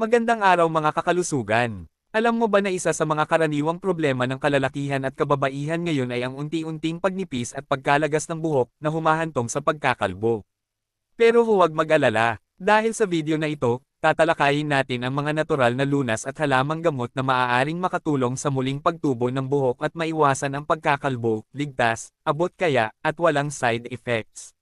Magandang araw mga kakalusugan. Alam mo ba na isa sa mga karaniwang problema ng kalalakihan at kababaihan ngayon ay ang unti-unting pagnipis at pagkalagas ng buhok na humahantong sa pagkakalbo? Pero huwag mag-alala, dahil sa video na ito, tatalakayin natin ang mga natural na lunas at halamang gamot na maaaring makatulong sa muling pagtubo ng buhok at maiwasan ang pagkakalbo, ligtas, abot kaya, at walang side effects.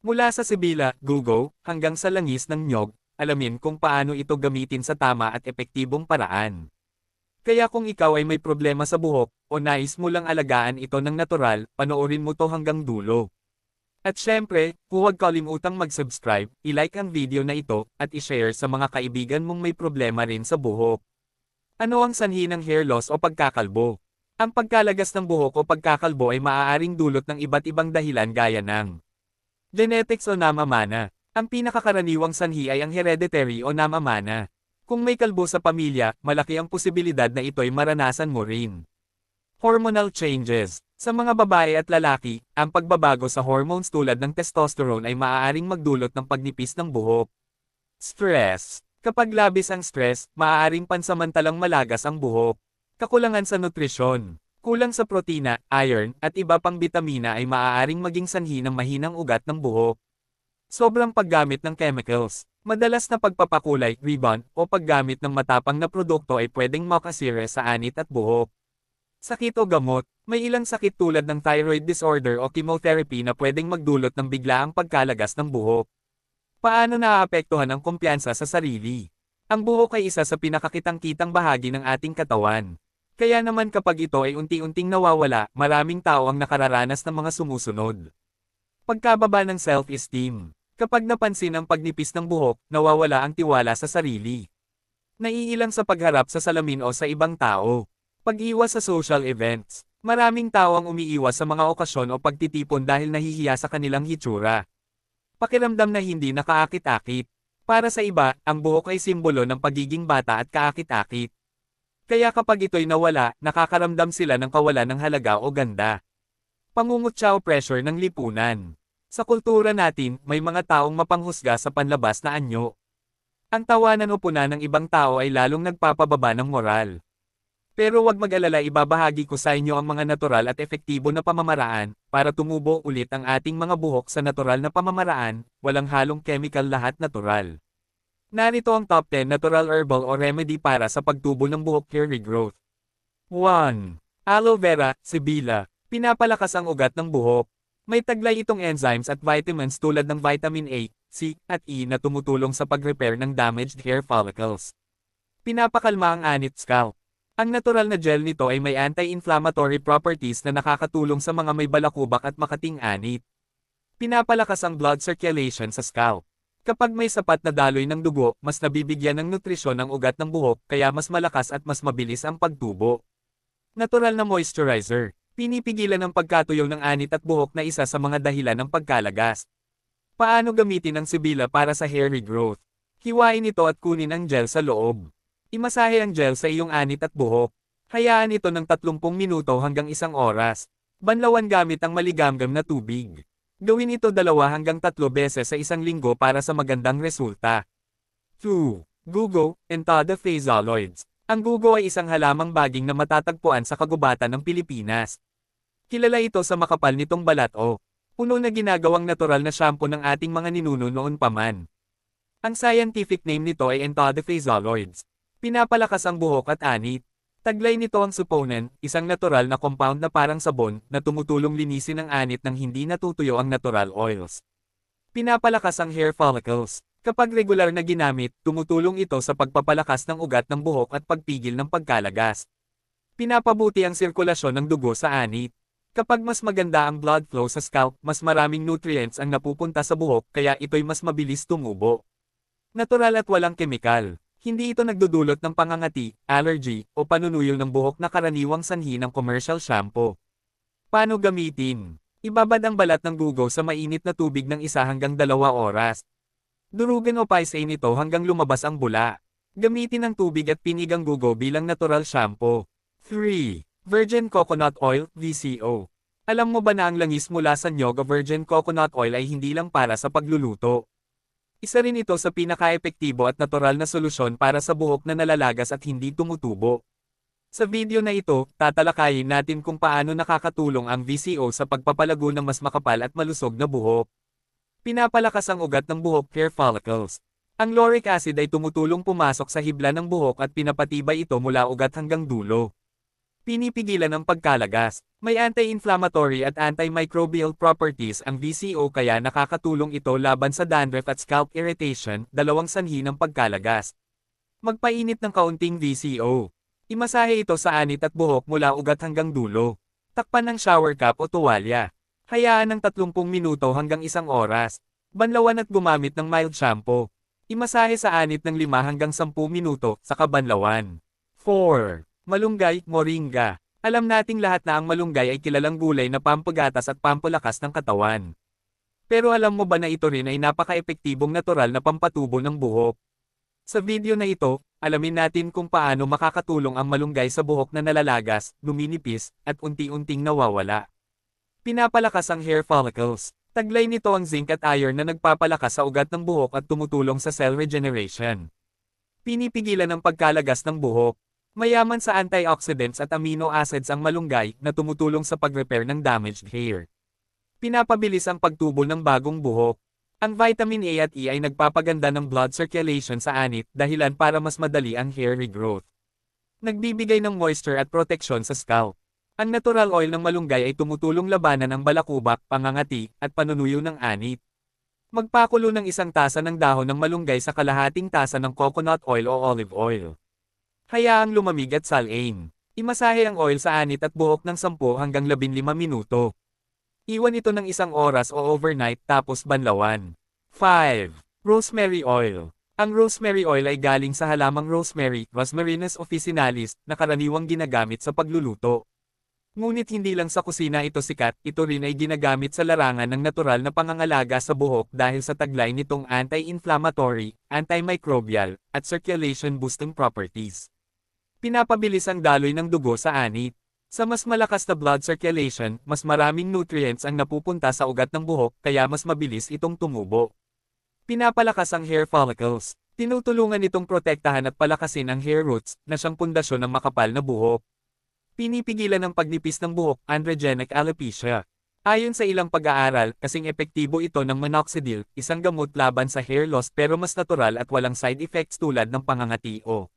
Mula sa sibila, gugo, hanggang sa langis ng nyog, alamin kung paano ito gamitin sa tama at epektibong paraan. Kaya kung ikaw ay may problema sa buhok, o nais mo lang alagaan ito ng natural, panoorin mo to hanggang dulo. At syempre, huwag kalimutang mag-subscribe, i-like ang video na ito, at i-share sa mga kaibigan mong may problema rin sa buhok. Ano ang sanhi ng hair loss o pagkakalbo? Ang pagkalagas ng buhok o pagkakalbo ay maaaring dulot ng iba't ibang dahilan gaya ng genetics o namamana. Ang pinakakaraniwang sanhi ay ang hereditary o namamana. Kung may kalbo sa pamilya, malaki ang posibilidad na ito'y maranasan mo rin. Hormonal changes. Sa mga babae at lalaki, ang pagbabago sa hormones tulad ng testosterone ay maaaring magdulot ng pagnipis ng buhok. Stress. Kapag labis ang stress, maaaring pansamantalang malagas ang buhok. Kakulangan sa nutrisyon. Kulang sa protina, iron, at iba pang bitamina ay maaaring maging sanhi ng mahinang ugat ng buhok. Sobrang paggamit ng chemicals. Madalas na pagpapakulay, ribbon, o paggamit ng matapang na produkto ay pwedeng makasire sa anit at buhok. Sakit o gamot, may ilang sakit tulad ng thyroid disorder o chemotherapy na pwedeng magdulot ng biglaang pagkalagas ng buhok. Paano naaapektuhan ang kumpiyansa sa sarili? Ang buhok ay isa sa pinakakitang-kitang bahagi ng ating katawan. Kaya naman kapag ito ay unti-unting nawawala, maraming tao ang nakararanas ng mga sumusunod. Pagkababa ng self-esteem. Kapag napansin ang pagnipis ng buhok, nawawala ang tiwala sa sarili. Naiilang sa pagharap sa salamin o sa ibang tao. Pag-iwas sa social events. Maraming tao ang umiiwas sa mga okasyon o pagtitipon dahil nahihiya sa kanilang hitsura. Pakiramdam na hindi nakaakit-akit. Para sa iba, ang buhok ay simbolo ng pagiging bata at kaakit-akit. Kaya kapag ito'y nawala, nakakaramdam sila ng kawalan ng halaga o ganda. Pangungutya o pressure ng lipunan. Sa kultura natin, may mga taong mapanghusga sa panlabas na anyo. Ang tawanan o puna ng ibang tao ay lalong nagpapababa ng moral. Pero wag mag-alala ibabahagi ko sa inyo ang mga natural at efektibo na pamamaraan, para tumubo ulit ang ating mga buhok sa natural na pamamaraan, walang halong chemical lahat natural. Narito ang top 10 natural herbal o remedy para sa pagtubo ng buhok hair regrowth. 1. Aloe vera, sibila. Pinapalakas ang ugat ng buhok. May taglay itong enzymes at vitamins tulad ng vitamin A, C, at E na tumutulong sa pag-repair ng damaged hair follicles. Pinapakalma ang anit scalp. Ang natural na gel nito ay may anti-inflammatory properties na nakakatulong sa mga may balakubak at makating anit. Pinapalakas ang blood circulation sa scalp. Kapag may sapat na daloy ng dugo, mas nabibigyan ng nutrisyon ang ugat ng buhok kaya mas malakas at mas mabilis ang pagtubo. Natural na moisturizer. Pinipigilan ang pagkatuyo ng anit at buhok na isa sa mga dahilan ng pagkalagas. Paano gamitin ang sibila para sa hair regrowth? Hiwain ito at kunin ang gel sa loob. Imasahe ang gel sa iyong anit at buhok. Hayaan ito ng 30 minuto hanggang isang oras. Banlawan gamit ang maligamgam na tubig. Gawin ito dalawa hanggang tatlo beses sa isang linggo para sa magandang resulta. 2. Gugo, Entada phasaloids. Ang gugo ay isang halamang baging na matatagpuan sa kagubatan ng Pilipinas. Kilala ito sa makapal nitong balat o puno na ginagawang natural na shampoo ng ating mga ninuno noon pa man. Ang scientific name nito ay Entodophasaloids. Pinapalakas ang buhok at anit. Taglay nito ang saponin, isang natural na compound na parang sabon na tumutulong linisin ang anit ng hindi natutuyo ang natural oils. Pinapalakas ang hair follicles. Kapag regular na ginamit, tumutulong ito sa pagpapalakas ng ugat ng buhok at pagpigil ng pagkalagas. Pinapabuti ang sirkulasyon ng dugo sa anit. Kapag mas maganda ang blood flow sa scalp, mas maraming nutrients ang napupunta sa buhok kaya ito'y mas mabilis tumubo. Natural at walang kemikal. Hindi ito nagdudulot ng pangangati, allergy, o panunuyo ng buhok na karaniwang sanhi ng commercial shampoo. Paano gamitin? Ibabad ang balat ng gugo sa mainit na tubig ng isa hanggang dalawa oras. Durugan o paisay nito hanggang lumabas ang bula. Gamitin ang tubig at pinigang gugo bilang natural shampoo. 3. Virgin Coconut Oil, VCO. Alam mo ba na ang langis mula sa nyog o virgin coconut oil ay hindi lang para sa pagluluto? Isa rin ito sa pinaka-epektibo at natural na solusyon para sa buhok na nalalagas at hindi tumutubo. Sa video na ito, tatalakayin natin kung paano nakakatulong ang VCO sa pagpapalago ng mas makapal at malusog na buhok. Pinapalakas ang ugat ng buhok hair follicles. Ang lauric acid ay tumutulong pumasok sa hibla ng buhok at pinapatibay ito mula ugat hanggang dulo. Pinipigilan ang pagkalagas. May anti-inflammatory at antimicrobial properties ang VCO kaya nakakatulong ito laban sa dandruff at scalp irritation, dalawang sanhi ng pagkalagas. Magpainit ng kaunting VCO. Imasahe ito sa anit at buhok mula ugat hanggang dulo. Takpan ng shower cap o tuwalya. Hayaan ng 30 minuto hanggang isang oras. Banlawan at gumamit ng mild shampoo. Imasahe sa anit ng 5 hanggang 10 minuto, sa kabanlawan. 4. Malunggay, moringa. Alam nating lahat na ang malunggay ay kilalang gulay na pampagatas at pampalakas ng katawan. Pero alam mo ba na ito rin ay napaka-epektibong natural na pampatubo ng buhok? Sa video na ito, alamin natin kung paano makakatulong ang malunggay sa buhok na nalalagas, luminipis, at unti-unting nawawala. Pinapalakas ang hair follicles. Taglay nito ang zinc at iron na nagpapalakas sa ugat ng buhok at tumutulong sa cell regeneration. Pinipigilan ang pagkalagas ng buhok. Mayaman sa antioxidants at amino acids ang malunggay na tumutulong sa pag-repair ng damaged hair. Pinapabilis ang pagtubo ng bagong buhok. Ang vitamin A at E ay nagpapaganda ng blood circulation sa anit dahilan para mas madali ang hair regrowth. Nagbibigay ng moisture at proteksyon sa scalp. Ang natural oil ng malunggay ay tumutulong labanan ang balakubak, pangangati, at panunuyo ng anit. Magpakulo ng isang tasa ng dahon ng malunggay sa kalahating tasa ng coconut oil o olive oil. Hayaang lumamig at salain. Imasahe ang oil sa anit at buhok ng 10 hanggang 15 minuto. Iwan ito ng isang oras o overnight tapos banlawan. 5. Rosemary oil. Ang rosemary oil ay galing sa halamang rosemary, Rosmarinus officinalis, na karaniwang ginagamit sa pagluluto. Ngunit hindi lang sa kusina ito sikat, ito rin ay ginagamit sa larangan ng natural na pangangalaga sa buhok dahil sa taglay nitong anti-inflammatory, antimicrobial, at circulation boosting properties. Pinapabilis ang daloy ng dugo sa anit. Sa mas malakas na blood circulation, mas maraming nutrients ang napupunta sa ugat ng buhok kaya mas mabilis itong tumubo. Pinapalakas ang hair follicles. Tinutulungan itong protektahan at palakasin ang hair roots na siyang pundasyon ng makapal na buhok. Pinipigilan ang pagnipis ng buhok, androgenic alopecia. Ayon sa ilang pag-aaral, kasing epektibo ito ng minoxidil, isang gamot laban sa hair loss pero mas natural at walang side effects tulad ng pangangati o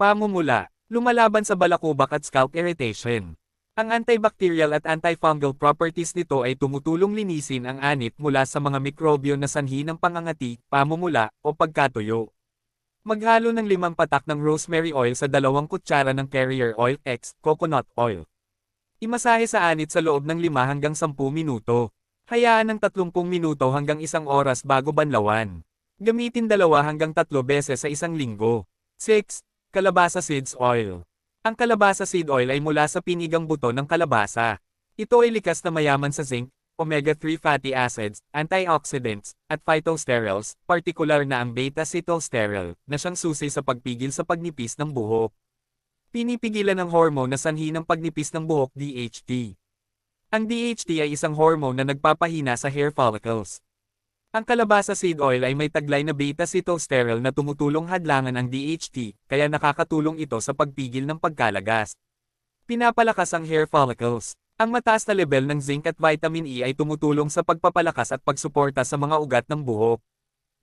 pamumula. Lumalaban sa balakubak at scalp irritation. Ang antibacterial at antifungal properties nito ay tumutulong linisin ang anit mula sa mga mikrobyo na sanhi ng pangangati, pamumula, o pagkatuyo. Maghalo ng limang patak ng rosemary oil sa dalawang kutsara ng carrier oil X, coconut oil. Imasahe sa anit sa loob ng 5 hanggang 10 minuto. Hayaan ng 30 minuto hanggang isang oras bago banlawan. Gamitin dalawa hanggang tatlo beses sa isang linggo. 6. Kalabasa Seeds Oil. Ang kalabasa seed oil ay mula sa pinigang buto ng kalabasa. Ito ay likas na mayaman sa zinc, omega-3 fatty acids, antioxidants, at phytosterols, partikular na ang beta-cetylsterol, na siyang susi sa pagpigil sa pagnipis ng buhok. Pinipigilan ng hormone na sanhi ng pagnipis ng buhok DHT. Ang DHT ay isang hormone na nagpapahina sa hair follicles. Ang kalabasa seed oil ay may taglay na beta-cetylsterol na tumutulong hadlangan ang DHT, kaya nakakatulong ito sa pagpigil ng pagkalagas. Pinapalakas ang hair follicles. Ang mataas na level ng zinc at vitamin E ay tumutulong sa pagpapalakas at pagsuporta sa mga ugat ng buhok.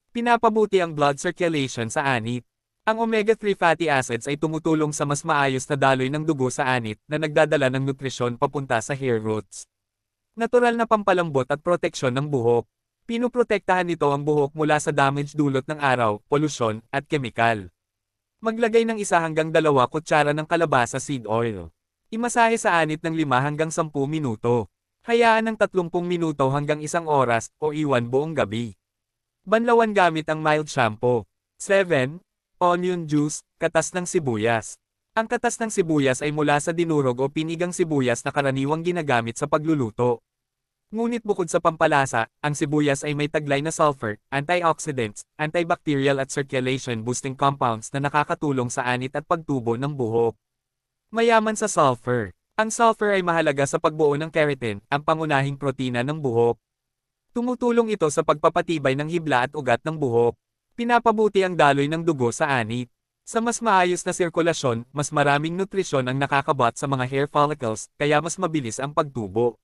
Pinapabuti ang blood circulation sa anit. Ang omega-3 fatty acids ay tumutulong sa mas maayos na daloy ng dugo sa anit na nagdadala ng nutrisyon papunta sa hair roots. Natural na pampalambot at proteksyon ng buhok. Pinuprotektahan nito ang buhok mula sa damage dulot ng araw, polusyon, at kemikal. Maglagay ng isa hanggang dalawa kutsara ng kalabasa seed oil. Imasahe sa anit ng 5 hanggang 10 minuto. Hayaan ng 30 minuto hanggang isang oras o iwan buong gabi. Banlawan gamit ang mild shampoo. 7. Onion juice, katas ng sibuyas. Ang katas ng sibuyas ay mula sa dinurog o pinigang sibuyas na karaniwang ginagamit sa pagluluto. Ngunit bukod sa pampalasa, ang sibuyas ay may taglay na sulfur, antioxidants, antibacterial at circulation boosting compounds na nakakatulong sa anit at pagtubo ng buhok. Mayaman sa sulfur. Ang sulfur ay mahalaga sa pagbuo ng keratin, ang pangunahing protina ng buhok. Tumutulong ito sa pagpapatibay ng hibla at ugat ng buhok. Pinapabuti ang daloy ng dugo sa anit. Sa mas maayos na sirkulasyon, mas maraming nutrisyon ang nakakabat sa mga hair follicles, kaya mas mabilis ang pagtubo.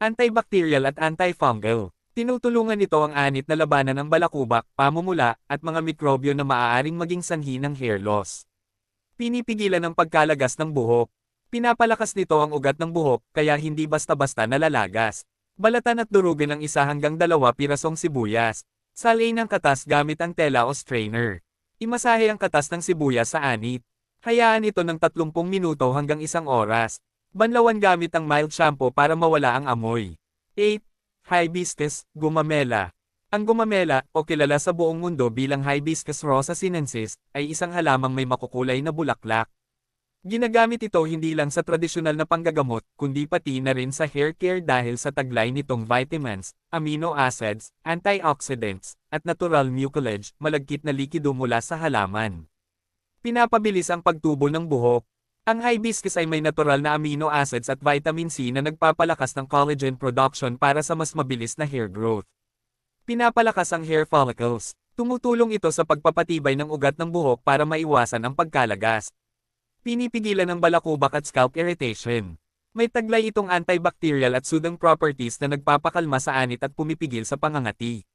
Antibacterial at antifungal. Tinutulungan nito ang anit na labanan ng balakubak, pamumula, at mga mikrobyo na maaaring maging sanhi ng hair loss. Pinipigilan ang pagkalagas ng buhok. Pinapalakas nito ang ugat ng buhok, kaya hindi basta-basta nalalagas. Balatan at durugin ang isa hanggang dalawa pirasong sibuyas. Salay ng katas gamit ang tela o strainer. Imasahe ang katas ng sibuyas sa anit. Hayaan ito ng 30 minuto hanggang isang oras. Banlawan gamit ang mild shampoo para mawala ang amoy. 8. Hibiscus, gumamela. Ang gumamela, o kilala sa buong mundo bilang Hibiscus rosa sinensis, ay isang halamang may makukulay na bulaklak. Ginagamit ito hindi lang sa tradisyonal na panggagamot, kundi pati na rin sa hair care dahil sa taglay nitong vitamins, amino acids, antioxidants, at natural mucilage, malagkit na likido mula sa halaman. Pinapabilis ang pagtubo ng buhok. Ang hibiscus ay may natural na amino acids at vitamin C na nagpapalakas ng collagen production para sa mas mabilis na hair growth. Pinapalakas ang hair follicles. Tumutulong ito sa pagpapatibay ng ugat ng buhok para maiwasan ang pagkalagas. Pinipigilan ang balakubak at scalp irritation. May taglay itong antibacterial at soothing properties na nagpapakalma sa anit at pumipigil sa pangangati.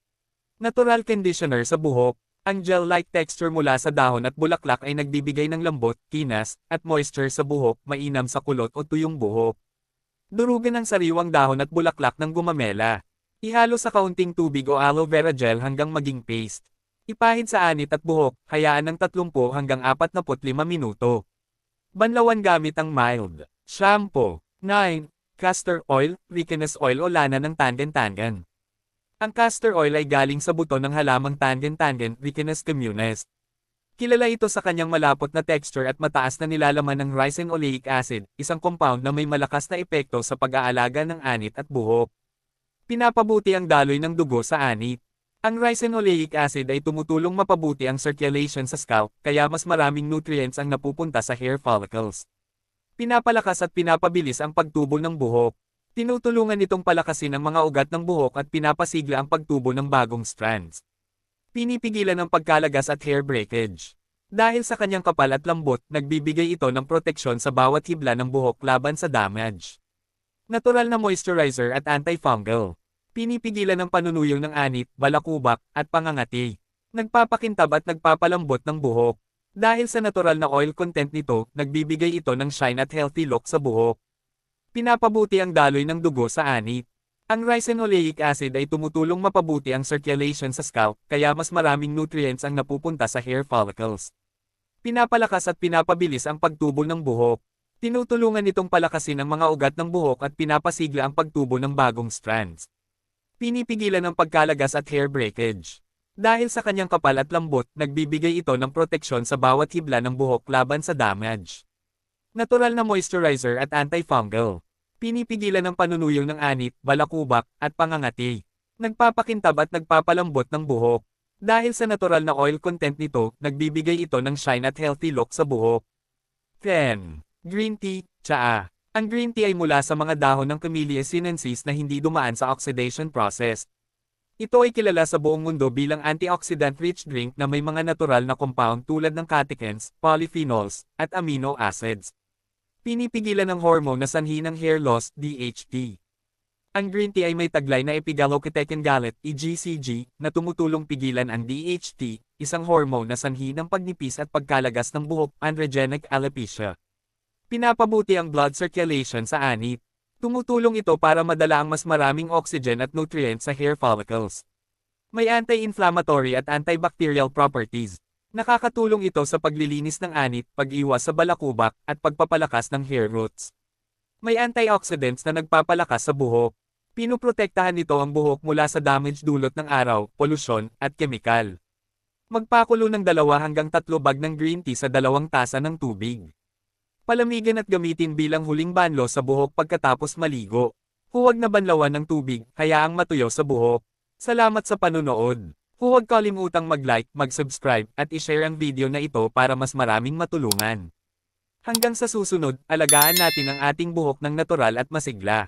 Natural conditioner sa buhok. Ang gel-like texture mula sa dahon at bulaklak ay nagbibigay ng lambot, kinas, at moisture sa buhok, mainam sa kulot o tuyong buhok. Durugan ang sariwang dahon at bulaklak ng gumamela. Ihalo sa kaunting tubig o aloe vera gel hanggang maging paste. Ipahid sa anit at buhok, hayaan ng 30 hanggang 45 minuto. Banlawan gamit ang mild shampoo. 9. Castor oil, Ricinus oil o lana ng tangen-tangen. Ang castor oil ay galing sa buto ng halamang tangen-tangen, Ricinus communis. Kilala ito sa kanyang malapot na texture at mataas na nilalaman ng ricin oleic acid, isang compound na may malakas na epekto sa pag-aalaga ng anit at buhok. Pinapabuti ang daloy ng dugo sa anit. Ang ricin oleic acid ay tumutulong mapabuti ang circulation sa scalp, kaya mas maraming nutrients ang napupunta sa hair follicles. Pinapalakas at pinapabilis ang pagtubo ng buhok. Tinutulungan itong palakasin ang mga ugat ng buhok at pinapasigla ang pagtubo ng bagong strands. Pinipigilan ang pagkalagas at hair breakage. Dahil sa kanyang kapal at lambot, nagbibigay ito ng proteksyon sa bawat hibla ng buhok laban sa damage. Natural na moisturizer at antifungal. Pinipigilan ang panunuyong ng anit, balakubak, at pangangati. Nagpapakintab at nagpapalambot ng buhok. Dahil sa natural na oil content nito, nagbibigay ito ng shine at healthy look sa buhok. Pinapabuti ang daloy ng dugo sa anit. Ang ricin oleic acid ay tumutulong mapabuti ang circulation sa scalp, kaya mas maraming nutrients ang napupunta sa hair follicles. Pinapalakas at pinapabilis ang pagtubo ng buhok. Tinutulungan itong palakasin ang mga ugat ng buhok at pinapasigla ang pagtubo ng bagong strands. Pinipigilan ang pagkalagas at hair breakage. Dahil sa kanyang kapal at lambot, nagbibigay ito ng proteksyon sa bawat hibla ng buhok laban sa damage. Natural na moisturizer at antifungal. Pinipigilan ang panunuyong ng anit, balakubak, at pangangati. Nagpapakintab at nagpapalambot ng buhok. Dahil sa natural na oil content nito, nagbibigay ito ng shine at healthy look sa buhok. 10. Green tea, tsaa. Ang green tea ay mula sa mga dahon ng Camellia sinensis na hindi dumaan sa oxidation process. Ito ay kilala sa buong mundo bilang antioxidant-rich drink na may mga natural na compound tulad ng catechins, polyphenols, at amino acids. Pinipigilan ng hormone na sanhi ng hair loss, DHT. Ang green tea ay may taglay na epigallocatechin gallate, EGCG, na tumutulong pigilan ang DHT, isang hormone na sanhi ng pagnipis at pagkalagas ng buhok, androgenic alopecia. Pinapabuti ang blood circulation sa anit. Tumutulong ito para madala ang mas maraming oxygen at nutrients sa hair follicles. May anti-inflammatory at antibacterial properties. Nakakatulong ito sa paglilinis ng anit, pag-iwas sa balakubak, at pagpapalakas ng hair roots. May antioxidants na nagpapalakas sa buhok. Pinuprotektahan nito ang buhok mula sa damage dulot ng araw, polusyon, at kemikal. Magpakulo ng dalawa hanggang tatlo bag ng green tea sa dalawang tasa ng tubig. Palamigan at gamitin bilang huling banlo sa buhok pagkatapos maligo. Huwag na banlawan ng tubig, hayaang matuyo sa buhok. Salamat sa panunood. Huwag kalimutang mag-like, mag-subscribe, at i-share ang video na ito para mas maraming matulungan. Hanggang sa susunod, alagaan natin ang ating buhok ng natural at masigla.